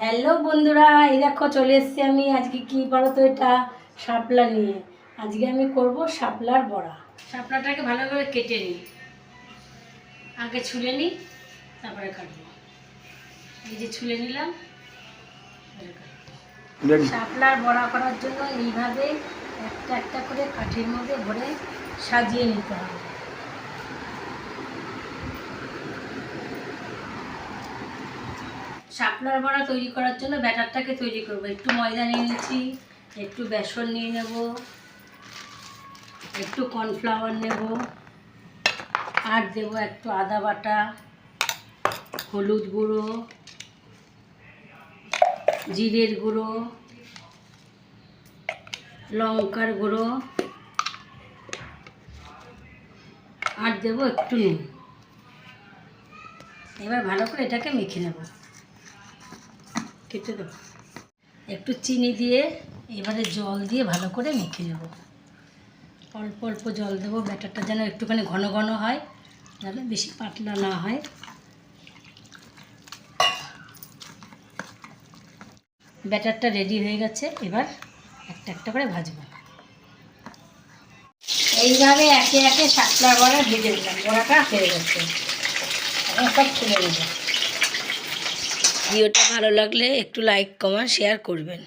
Hello বন্ধুরা এই দেখো চলে এসেছি আমি আজকে কি বলো তো এটা? শাপলা নিয়ে। আজকে আমি করব শাপলার বড়া। শাপলাটাকে ভালো করে কেটে নিই। আগে ছুলে নিই তারপরে কাটবো। এই যে ছুলে নিলাম শাপলার বড়া করার জন্য এইভাবে একটা একটা করে কাঠির মধ্যে ভরে সাজিয়ে নিতে হবে। শাপলার বড়া তৈরি করার জন্য ব্যাটারটাকে তৈরি করব। একটু ময়দা নিয়ে নিয়েছি, একটু বেসন নিয়ে নেব, একটু কর্নফ্লাওয়ার নেব, আর দেবো একটু আদা বাটা, হলুদ গুঁড়ো, জিরের গুঁড়ো, লঙ্কার গুঁড়ো, আর দেবো একটু নুন। এবার ভালো করে এটাকে মেখে নেব। কেটে দেবো। একটু চিনি দিয়ে এবারে জল দিয়ে ভালো করে মেখে নেব। অল্প অল্প জল দেবো, ব্যাটারটা যেন একটুখানি ঘন ঘন হয় যেন বেশি পাতলা না হয়। ব্যাটারটা রেডি হয়ে গেছে, এবার একটা একটা করে ভাজবো। এইভাবে একে একে শাকলা বড়া ভেজে দিলাম বড়াটা হয়ে গেছে। এখন সব তুলে নেব। ভিডিওটা ভালো লাগলে একটু লাইক কমেন্ট শেয়ার করবেন।